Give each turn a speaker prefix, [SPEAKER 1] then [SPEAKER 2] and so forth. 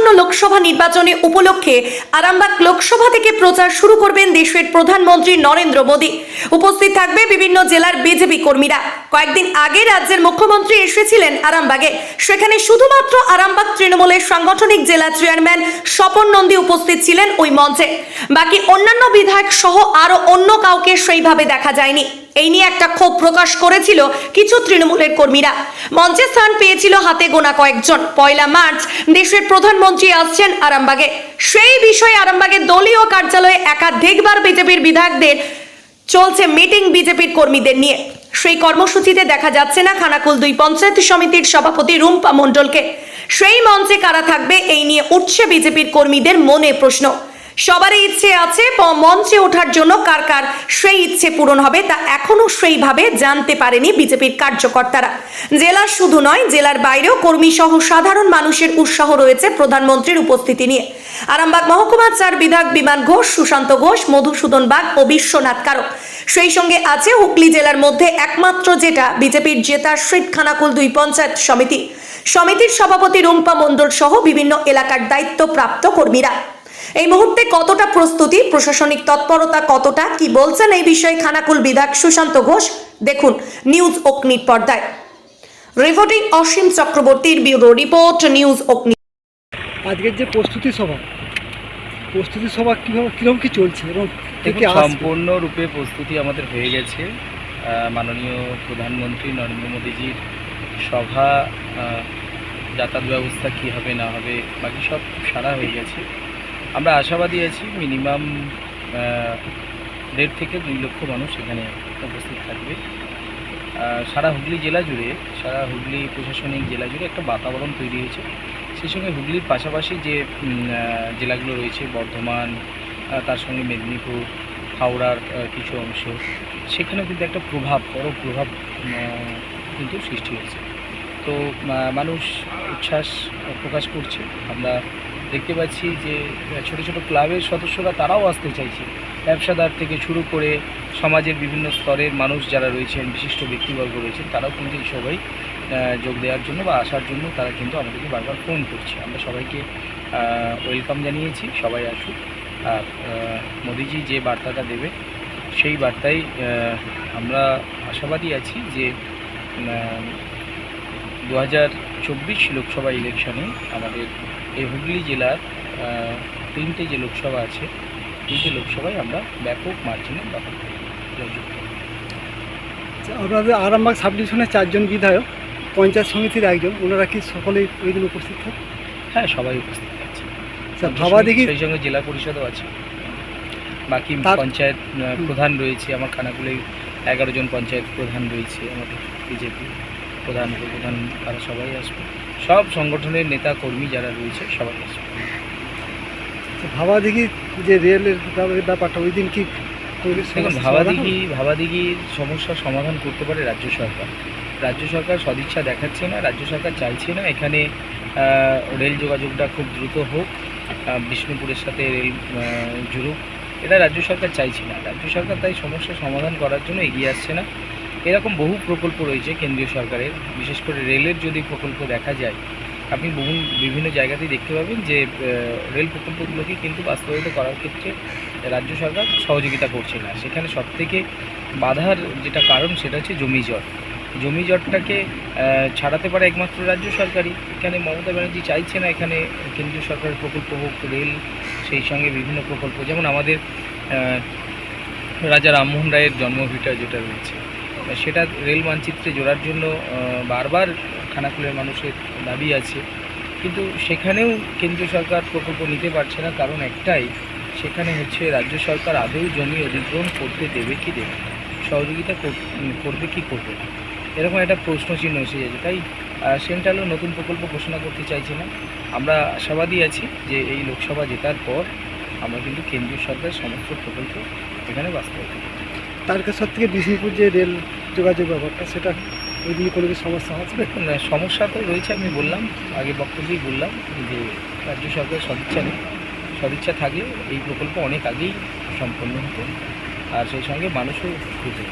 [SPEAKER 1] আসন্ন লোকসভা নির্বাচনে উপলক্ষে আরামবাগ লোকসভা থেকে প্রচার শুরু করবেন দেশের প্রধানমন্ত্রী নরেন্দ্র মোদী। উপস্থিত থাকবে বিভিন্ন জেলার বিজেপি কর্মীরা। কয়েকদিন আগে রাজ্যের মুখ্যমন্ত্রী এসেছিলেন আরামবাগে। সেখানে শুধুমাত্র আরামবাগ তৃণমূলের সাংগঠনিক জেলা চেয়ারম্যান স্বপন নন্দী উপস্থিত ছিলেন ওই মঞ্চে। বাকি অন্যান্য বিধায়ক সহ আরও অন্য কাউকে সেইভাবে দেখা যায়নি। এই নিয়ে একটা ক্ষোভ প্রকাশ করেছিল কিছু তৃণমূলের কর্মীরা। মঞ্চে স্থান পেয়েছিল হাতে গোনা কয়েকজন। পয়লা মার্চ দেশের প্রধানমন্ত্রী আসছেন আরামবাগে। সেই বিষয়ে আরামবাগের দলীয় কার্যালয়ে একাধিকবার বিজেপির বিধায়কদের চলছে মিটিং বিজেপির কর্মীদের নিয়ে। সেই কর্মসূচিতে দেখা যাচ্ছে না খানাকুল দুই পঞ্চায়েত সমিতির সভাপতি রুম্পা মণ্ডলকে। সেই মঞ্চে কারা থাকবে এই নিয়ে উঠছে বিজেপির কর্মীদের মনে প্রশ্ন। সবারই ইচ্ছে আছে মঞ্চে ওঠার জন্য কার কার সেই ইচ্ছে পূরণ হবে তা এখনও সেইভাবে জানতে পারেনি বিজেপির কার্যকর্তারা। জেলা শুধু নয়, জেলার বাইরেও কর্মী সহ সাধারণ মানুষের উৎসাহ রয়েছে প্রধানমন্ত্রীর উপস্থিতি নিয়ে। আরামবাগ মহকুমার চার বিধায়ক বিমান ঘোষ, সুশান্ত ঘোষ, মধুসূদন বাগ ও বিশ্বনাথ কারক। সেই সঙ্গে আছে হুগলি জেলার মধ্যে একমাত্র যেটা বিজেপির জেতার শীত খানাকুল দুই পঞ্চায়েত সমিতি। সমিতির সভাপতি রুম্পা মণ্ডল সহ বিভিন্ন এলাকার দায়িত্বপ্রাপ্ত কর্মীরা। এই মুহূর্তে কতটা প্রস্তুতি? প্রশাসনিক তৎপরতা কতটা? কি বলছেন এই বিষয়ে খানাকুল বিধায়ক সুশান্ত ঘোষ? দেখুন নিউজ অগ্নির পর্দায়। রিপোর্টিং অসীম চক্রবর্তীর ব্যুরো রিপোর্ট নিউজ অগ্নি
[SPEAKER 2] আজকের যে প্রস্তুতি সভা প্রস্তুতি সভা কীভাবে কীরকম কী চলছে এবং
[SPEAKER 3] সম্পূর্ণরূপে প্রস্তুতি আমাদের হয়ে গেছে। আহ, মাননীয় প্রধানমন্ত্রী নরেন্দ্র মোদীজির সভা আহ, যাতায়াত ব্যবস্থা কী হবে না হবে বাকি সব সারা হয়ে গেছে। আমরা আশাবাদী আছি মিনিমাম দেড় থেকে দুই লক্ষ মানুষ এখানে উপস্থিত থাকবে। সারা হুগলি জেলা জুড়ে, সারা হুগলি প্রশাসনিক জেলা জুড়ে একটা বাতাবরণ তৈরি হয়েছে। সেই সঙ্গে হুগলির পাশাপাশি যে জেলাগুলো রয়েছে, বর্ধমান তার সঙ্গে মেদিনীপুর, হাওড়ার কিছু অংশ, সেখানেও কিন্তু একটা প্রভাব, বড় প্রভাব কিন্তু সৃষ্টি হয়েছে। তো মানুষ উচ্ছ্বাস প্রকাশ করছে। আমরা দেখতে পাচ্ছি যে ছোট ছোট ক্লাবের সদস্যরা তারাও আসতে চাইছে। ব্যবসাদার থেকে শুরু করে সমাজের বিভিন্ন স্তরের মানুষ যারা রয়েছেন, বিশিষ্ট ব্যক্তিবর্গ রয়েছেন, তারাও কিন্তু এই সবাই যোগ দেওয়ার জন্য বা আসার জন্য তারা কিন্তু আমাদেরকে বারবার ফোন করছে। আমরা সবাইকে ওয়েলকাম জানিয়েছি, সবাই আসুক। আর মোদিজি যে বার্তাটা দেবে সেই বার্তায় আমরা আশাবাদী আছি যে দু হাজার চব্বিশ লোকসভা ইলেকশনে আমাদের এই হুগলি জেলার তিনটে যে লোকসভা আছে তিনটে লোকসভায় আমরা ব্যাপক মার্জিনে দখল করব।
[SPEAKER 2] আচ্ছা, আপনাদের আরামবাগ সাব চারজন বিধায়ক পঞ্চায়েত সমিতির একজন ওনারা কি সকলেই ওই দিন উপস্থিত থাকবে
[SPEAKER 3] হ্যাঁ সবাই উপস্থিত আছে।
[SPEAKER 2] আচ্ছা ভাবা দেখি
[SPEAKER 3] সেই সঙ্গে জেলা পরিষদও আছে। বাকি পঞ্চায়েত প্রধান রয়েছে আমার খানাকুলে এগারো জন পঞ্চায়েত প্রধান রয়েছে আমাদের বিজেপি। প্রধান উপপ্রধান তারা সবাই আসবে। সব সংগঠনের নেতা কর্মী যারা রয়েছে সবাই আসবে।
[SPEAKER 2] ভাবা দেখি যে রেলের ব্যাপারটা ওই দিন কি
[SPEAKER 3] দেখুন ভাবাদিঘি ভাবাদিঘির সমস্যার সমাধান করতে পারে রাজ্য সরকার। রাজ্য সরকার সদিচ্ছা দেখাচ্ছে না রাজ্য সরকার চাইছে না। এখানে রেল যোগাযোগটা খুব দ্রুত হোক বিষ্ণুপুরের সাথে রেল জুড়ুক। এটা রাজ্য সরকার চাইছে না। রাজ্য সরকার তাই সমস্যা সমাধান করার জন্য এগিয়ে আসছে না। এরকম বহু প্রকল্প রয়েছে কেন্দ্রীয় সরকারের। বিশেষ করে রেলের যদি প্রকল্প দেখা যায়, আপনি বহু বিভিন্ন জায়গাতেই দেখতে পাবেন যে রেল প্রকল্পগুলোকে কিন্তু বাস্তবায়িত করার ক্ষেত্রে রাজ্য সরকার সহযোগিতা করছে না। সেখানে সবথেকে বাধার যেটা কারণ সেটা হচ্ছে জমি জট। জমি জটটাকে ছাড়াতে পারে একমাত্র রাজ্য সরকারই। এখানে মমতা ব্যানার্জি চাইছে না এখানে কেন্দ্রীয় সরকারের প্রকল্প হোক, রেল, সেই সঙ্গে বিভিন্ন প্রকল্প। যেমন আমাদের রাজা রামমোহন রায়ের জন্মভিটা যেটা রয়েছে। সেটা রেল মানচিত্রে জোড়ার জন্য বারবার খানাকুলের মানুষের দাবি আছে। কিন্তু সেখানেও কেন্দ্রীয় সরকার প্রকল্প নিতে পারছে না, কারণ একটাই, সেখানে হচ্ছে রাজ্য সরকার আদৌ জমি অধিগ্রহণ করতে দেবে কি দেবে সহযোগিতা কর- করবে কি করবে এরকম একটা প্রশ্ন চিহ্ন এসে যাচ্ছে, তাই সেন্ট্রালও নতুন প্রকল্প ঘোষণা করতে চাইছে না। আমরা আশাবাদী আছি যে এই লোকসভা জেতার পর আমরা কিন্তু কেন্দ্রীয় সরকারের সমস্ত প্রকল্প এখানে বাস্তবায়িত করব।
[SPEAKER 2] তারকেশ্বর থেকে বিষ্ণুপুর যে রেল যোগাযোগ ব্যাপারটা, সেটা ওই করে কোনো কিছু সমস্যা আসবে
[SPEAKER 3] সমস্যা তো রয়েছে, আমি বললাম, আগে বক্তব্যেই বললাম যে রাজ্য সরকারের সদিচ্ছা নেই। সদিচ্ছা থাকলে এই প্রকল্প অনেক আগেই সম্পন্ন হতো, আর সেই সঙ্গে মানুষও খুঁজে